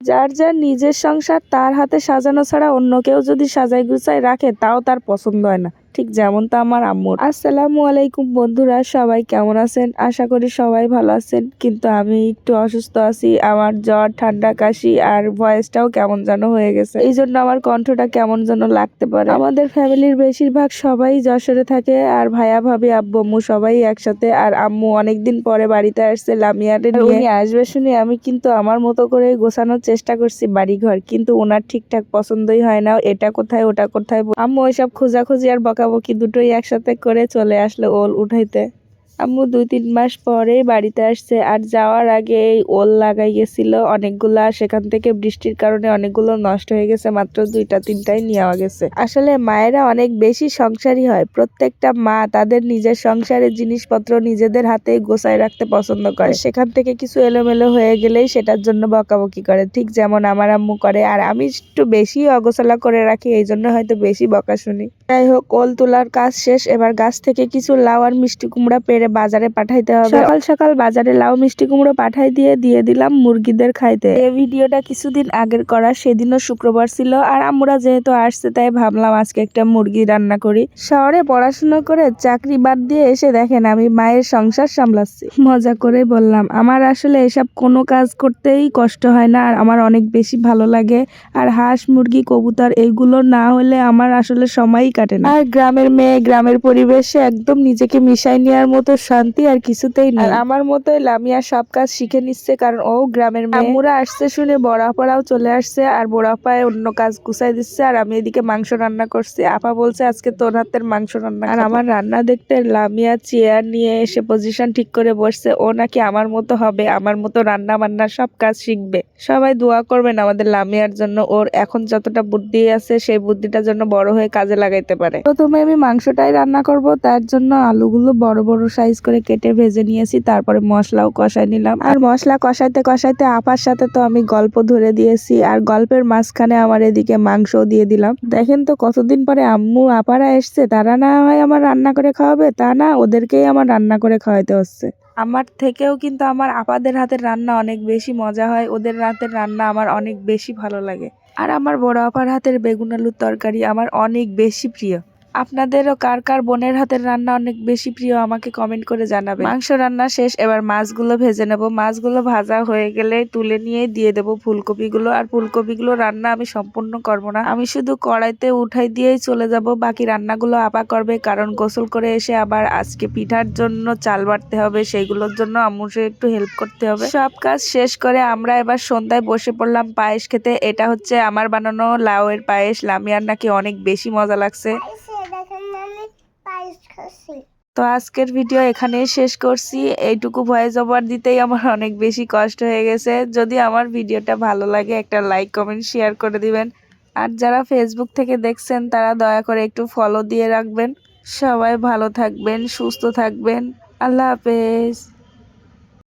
যার যার নিজের সংসার তার হাতে সাজানো ছাড়া অন্য কেউ যদি সাজাই গুছাই রাখে, তাও তার পছন্দ হয় না। ঠিক যেমন তা আমার আম্মুর। আসসালামু আলাইকুম বন্ধুরা সবাই কেমন আছেন? আশা করি সবাই ভালো আছেন। কিন্তু আমি একটু অসুস্থ আছি আমার জ্বর ঠান্ডা কাশি আর ভয়েসটাও কেমন যেন হয়ে গেছে। এই জন্য আমার কণ্ঠটা কেমন যেন লাগতে পারে। আমাদের ফ্যামিলির বেশিরভাগ সবাই যশোরে থাকে আর ভাইয়া ভাবি আব্বু আম্মু সবাই একসাথে। আর আম্মু অনেকদিন পরে বাড়িতে আসছে লামিয়ারে নিয়ে। উনি আসবে শুনে আমি কিন্তু আমার মতো করে গোছানোর চেষ্টা করছি বাড়িঘর। কিন্তু ওনার ঠিকঠাক পছন্দই হয় না এটা কোথায় ওটা কোথায় আম্মু ওইসব খোঁজাখুঁজি আর বকাবকি দুটোই একসাথে করে চলে আসলো ওল উঠাইতে? আম্মু দুই তিন মাস পরেই বাড়িতে আসছে। আর যাওয়ার আগে এই ওল লাগাই গেছিল। অনেকগুলা সেখান থেকে বৃষ্টির কারণে অনেকগুলো নষ্ট হয়ে গেছে। মাত্র দুইটা, তিনটাই নেওয়া গেছে। আসলে মায়েরা অনেক বেশি সংসারী হয়। প্রত্যেকটা মা তাদের নিজের সংসারের জিনিসপত্র নিজেদের হাতে গোছায় রাখতে পছন্দ করে। সেখান থেকে কিছু এলোমেলো হয়ে গেলেই সেটার জন্য বকাবকি করে। ঠিক যেমন আমার আম্মু করে। আর আমি একটু বেশি অগোছালা করে রাখি, এই জন্য হয়তো বেশি বকা শুনি। যাই হোক, ওল তোলার কাজ শেষ। এবার গাছ থেকে কিছু লাউ আর মিষ্টি কুমড়া পেরে বাজারে পাঠাইতে হবে। সকাল সকাল বাজারে লাউ মিষ্টি কুমড়ো পাঠাই দিয়ে দিয়ে দিলাম মুরগিদের খাইতে। এই ভিডিওটা কিছুদিন আগের করা সেদিনও শুক্রবার ছিল আর আমরা যেহেতু আসছে তাই ভাবলাম আজকে একটা মুরগি রান্না করি। শহরে পড়াশোনা করে চাকরি বাদ দিয়ে এসে দেখেন আমি মায়ের সংসার সামলাচ্ছি। মজা করে বললাম আমার আসলে এসব কোনো কাজ করতেই কষ্ট হয় না আর আমার অনেক বেশি ভালো লাগে। আর হাঁস মুরগি কবুতর এইগুলো না হলে আমার আসলে সময়ই কাটে না। আর গ্রামের মেয়ে গ্রামের পরিবেশে একদম নিজেকে মিশাই নেওয়ার মতো শান্তি আর কিছুতেই নেই। আমার মতোই লামিয়া সব কাজ শিখে নিচ্ছে কারণ ও গ্রামের মেয়ে। আসছে শুনে বড় আপারাও চলে আসছে আর বড় আপায় অন্য কাজ গুছাই দিচ্ছে আর আমি এদিকে মাংস রান্না করছি। আপা বলছে আজকে তোর হাতের মাংস রান্না আর আমার রান্না দেখতে লামিয়া চেয়ার নিয়ে এসে পজিশন ঠিক করে বসছে। ও নাকি আমার মতো হবে আমার মতো রান্না বান্না সব কাজ শিখবে। সবাই দোয়া করবেন আমাদের লামিয়ার জন্য। ওর এখন যতটা বুদ্ধি আছে সেই বুদ্ধিটার জন্য বড় হয়ে কাজে লাগাইতে পারে। প্রথমে আমি মাংসটাই রান্না করব তার জন্য আলুগুলো বড় বড় সাইজ করে কেটে ভেজে নিয়েছি, তারপরে মশলাও কষাই নিলাম। আর মশলা কষাইতে কষাইতে আপার সাথে তো আমি গল্প ধরে দিয়েছি, আর গল্পের মাঝখানে আমার এদিকে মাংসও দিয়ে দিলাম। দেখেন তো কতদিন পরে আম্মু আপারা এসছে, তারা না হয় আমার রান্না করে খাওয়াবে, তা না ওদেরকেই আমার রান্না করে খাওয়াইতে হচ্ছে। আমার থেকেও কিন্তু আমার আপাদের হাতের রান্না অনেক বেশি মজা হয়, ওদের হাতের রান্না আমার অনেক বেশি ভালো লাগে। আর আমার বড় আপার হাতের বেগুন আলুর তরকারি আমার অনেক বেশি প্রিয়। আপনাদেরও কার কার বোনের হাতের রান্না অনেক বেশি প্রিয় আমাকে কমেন্ট করে জানাবে মাংস রান্না শেষ, এবার মাছগুলো ভেজে নেব। মাছগুলো ভাজা হয়ে গেলে তুলে নিয়ে দিয়ে দেবো ফুলকপিগুলো। আর ফুলকপিগুলো রান্না আমি সম্পূর্ণ করব না। আমি শুধু কড়াইতে উঠাই দিয়েই চলে যাব। বাকি রান্নাগুলো আপা করবে, কারণ গোসল করে এসে আবার আজকে পিঠার জন্য চাল বাড়তে হবে। সেইগুলোর জন্য আম্মুকে একটু হেল্প করতে হবে। সব কাজ শেষ করে আমরা এবার সন্ধ্যায় বসে পড়লাম পায়েস খেতে। এটা হচ্ছে আমার বানানো লাউয়ের পায়েস। লামিয়ার নাকি অনেক বেশি মজা লাগছে দেখেন আমি পায়েস খাচ্ছি তো আজকের ভিডিও এখানেই শেষ করছি। এইটুকু ভয়েস ওভার দিতেই আমার অনেক বেশি কষ্ট হয়ে গেছে। যদি আমার ভিডিওটা ভালো লাগে, একটা লাইক কমেন্ট শেয়ার করে দিবেন। আর যারা ফেসবুক থেকে দেখছেন, তারা দয়া করে একটু ফলো দিয়ে রাখবেন। সবাই ভালো থাকবেন, সুস্থ থাকবেন। আল্লাহ হাফেজ।